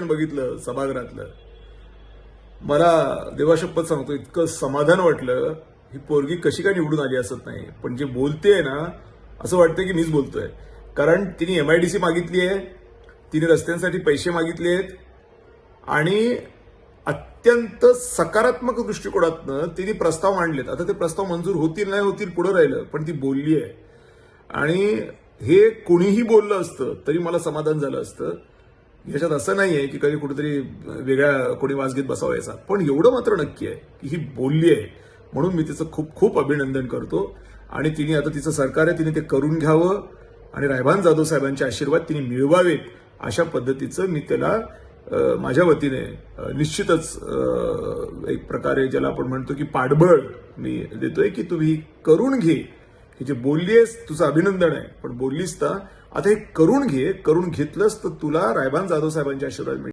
बघितलं सभागृहातलं. मला देवाशपथ सांगतो इतकं समाधान वाटलं ही पोरगी कशी काय निवडून आली असत नाही. पण जे बोलतेय ना असं वाटतं की मीच बोलतोय. कारण तिने एमआयडीसी मागितली आहे तिने रस्त्यांसाठी पैसे मागितले आहेत आणि अत्यंत सकारात्मक दृष्टिकोनातनं तिने प्रस्ताव मांडलेत. आता ते प्रस्ताव मंजूर होतील नाही होतील पुढे राहिलं पण ती बोलली आहे. आणि हे कोणीही बोललं असतं तरी मला समाधान झालं असतं. याच्यात असं नाही आहे की कधी कुठेतरी वेगळ्या कोणी वास घेत याचा. पण एवढं मात्र नक्की आहे की ही बोलली आहे. म्हणून मी तिचं खूप खूप अभिनंदन करतो. आणि तिने आता तिचं सरकार आहे तिने ते करून घ्यावं. आणि रायभान जाधव साहेबांचे आशीर्वाद तिने मिळवावेत अशा पद्धतीचं मी त्याला माझ्या वतीने निश्चितच एक प्रकारे ज्याला आपण म्हणतो की पाठबळ मी देतोय की तुम्ही करून घे. हे जे बोललीस तुझं अभिनंदन आहे. पण बोललीस तर आता हे करून घे करून घेतलंस तर तुला रायबान जाधव साहेबांचे आशीर्वाद मिळतील.